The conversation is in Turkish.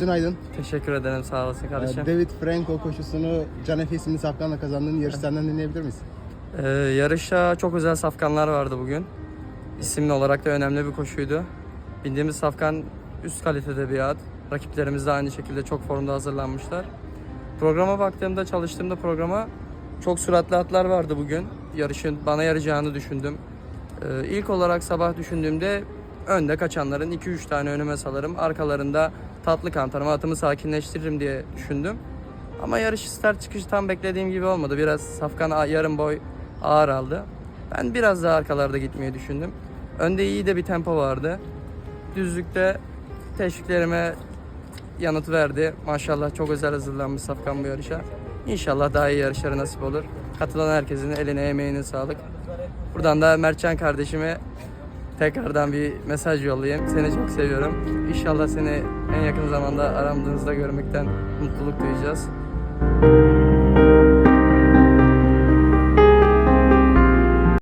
Günaydın. Teşekkür ederim sağ olasın kardeşim. Ee, David Franco koşusunu Can Efe isimli safkanla kazandığın yarış senden dinleyebilir miyiz? Ee, yarışta çok özel safkanlar vardı bugün. İsimli olarak da önemli bir koşuydu. Bindiğimiz safkan üst kalitede bir at. Rakiplerimiz de aynı şekilde çok formda hazırlanmışlar. Programa baktığımda, çalıştığımda programa çok süratli atlar vardı bugün. Yarışın bana yarayacağını düşündüm. Ee, ilk olarak sabah düşündüğümde önde kaçanların 2-3 tane önüme salarım. Arkalarında tatlı kantarım, atımı sakinleştiririm diye düşündüm. Ama yarış start çıkışı tam beklediğim gibi olmadı. Biraz safkan yarım boy ağır aldı. Ben biraz daha arkalarda gitmeyi düşündüm. Önde iyi de bir tempo vardı. Düzlükte teşviklerime yanıt verdi. Maşallah çok özel hazırlanmış safkan bu yarışa. İnşallah daha iyi yarışlara nasip olur. Katılan herkesin eline emeğine sağlık. Buradan da Mertcan kardeşime tekrardan bir mesaj yollayayım. Seni çok seviyorum. İnşallah seni en yakın zamanda aramızda görmekten mutluluk duyacağız.